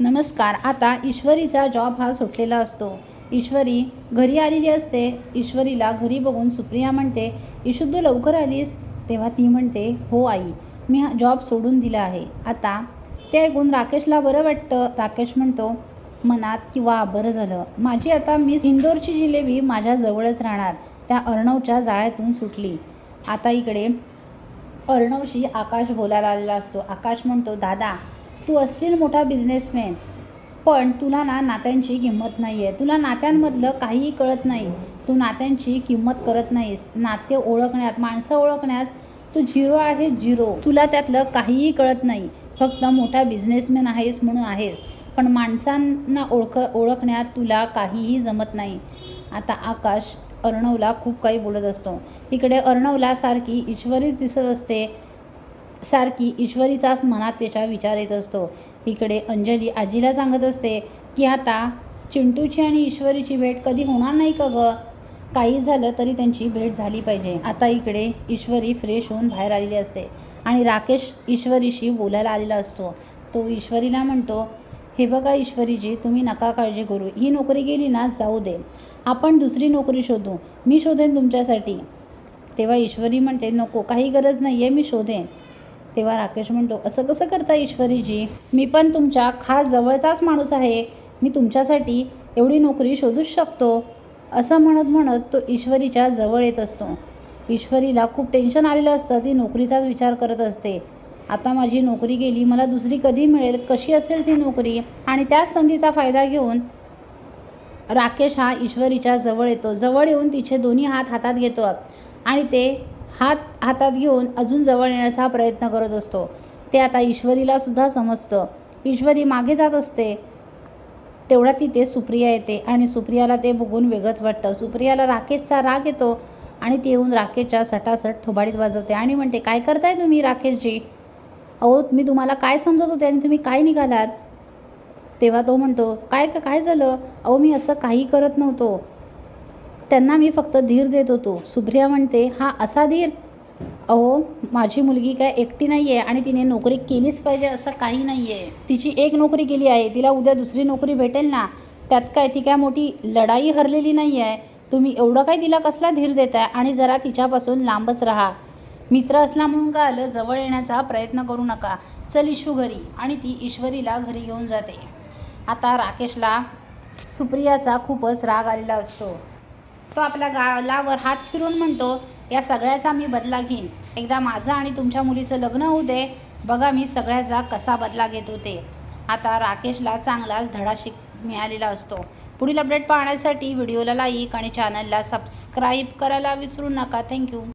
नमस्कार आता ईश्वरीचा जॉब हा सुटलेला असतो. ईश्वरी घरी आलेली असते. ईश्वरीला घरी बघून सुप्रिया म्हणते ईशुद्ध लवकर आलीस? तेव्हा ती म्हणते हो आई मी हा जॉब सोडून दिला आहे. आता ते ऐकून राकेशला बरं वाटतं. राकेश म्हणतो मनात किंवा बरं झालं. माझी आता मिस इंदोरची जिलेबी माझ्या जवळच राहणार. त्या अर्णवच्या जाळ्यातून सुटली. आता इकडे अर्णवशी आकाश बोलायला आलेला असतो. आकाश म्हणतो दादा तू असशील मोठा बिझनेसमॅन पण तुला ना नात्यांची किंमत नाही आहे तुला नात्यांमधलं काहीही कळत नाही. तू नात्यांची किंमत करत नाहीस. नाते ओळखण्यात माणसं ओळखण्यात तू झिरो आहे झिरो. तुला त्यातलं काहीही कळत नाही. फक्त मोठा बिझनेसमॅन आहेस म्हणून आहेस. पण माणसांना ओळख ओळखण्यात तुला काहीही जमत नाही. आता आकाश अर्णवला खूप काही बोलत असतो. इकडे अर्णवला सारखी ईश्वरीच दिसत असते. सारखी ईश्वरीचाच मनात त्याच्या विचार येत असतो. इकडे अंजली आजीला सांगत असते की आता चिंटूची आणि ईश्वरीची भेट कधी होणार नाही का गं? काही झालं तरी त्यांची भेट झाली पाहिजे. आता इकडे ईश्वरी फ्रेश होऊन बाहेर आलेली असते आणि राकेश ईश्वरीशी बोलायला आलेला असतो. तो ईश्वरीला म्हणतो हे बघा ईश्वरीजी तुम्ही नका काळजी करू. ही नोकरी गेली ना जाऊ दे. आपण दुसरी नोकरी शोधू. मी शोधेन तुमच्यासाठी. तेव्हा ईश्वरी म्हणते नको काही गरज नाही आहे मी शोधेन. तेव्हा राकेश म्हणतो असं कसं करता ईश्वरीजी? मी पण तुमच्या खास जवळचाच माणूस आहे. मी तुमच्यासाठी एवढी नोकरी शोधूच शकतो. असं म्हणत म्हणत तो ईश्वरीच्या जवळ येत असतो. ईश्वरीला खूप टेन्शन आलेलं असतं. ती नोकरीचाच विचार करत असते. आता माझी नोकरी गेली मला दुसरी कधी मिळेल? कशी असेल ती नोकरी? आणि त्याच संधीचा फायदा घेऊन? राकेश हा ईश्वरीच्या जवळ येतो. जवळ येऊन तिचे दोन्ही हात हातात घेतो. आणि ते हात हातात घेऊन अजून जवळ येण्याचा प्रयत्न करत असतो. ते आता ईश्वरीला सुद्धा समजतं. ईश्वरी मागे जात असते. तेवढ्या तिथे सुप्रिया येते आणि सुप्रियाला ते बघून वेगळंच वाटतं. सुप्रियाला राकेशचा राग येतो आणि ती येऊन राकेशच्या सटासट थोबाडीत वाजवते आणि म्हणते काय करताय तुम्ही राकेशजी? अहो मी तुम्हाला काय समजत होते आणि तुम्ही काय निघालात? तेव्हा तो म्हणतो काय काय झालं? अहो मी असं काही करत नव्हतो. त्यांना मी फक्त धीर देत होतो. सुप्रिया म्हणते हा असा धीर? अहो माझी मुलगी काय एकटी नाही आहे आणि तिने नोकरी केलीच पाहिजे असं काही नाही आहे तिची एक नोकरी केली आहे तिला उद्या दुसरी नोकरी भेटेल ना? त्यात काय ती काय मोठी लढाई हरलेली नाही आहे तुम्ही एवढं काय तिला कसला धीर देताय आणि जरा तिच्यापासून लांबच राहा. मित्र असला म्हणून काय आलं? जवळ येण्याचा प्रयत्न करू नका. चल इशू घरी. आणि ती ईश्वरीला घरी घेऊन जाते. आता राकेशला सुप्रियाचा खूपच राग आलेला असतो. तो आपल्या गालावर हात फिरून म्हणतो या सगळ्याचा मी बदला घेईन. एकदा माझं आणि तुमच्या मुलीचं लग्न होऊ दे. बघा मी सगळ्याचा कसा बदला घेत होते. आता राकेशला चांगलाच धडा शिक मिळालेला असतो. पुढील अपडेट पाहण्यासाठी व्हिडिओला लाईक आणि चॅनलला सबस्क्राईब करायला विसरू नका. थँक्यू.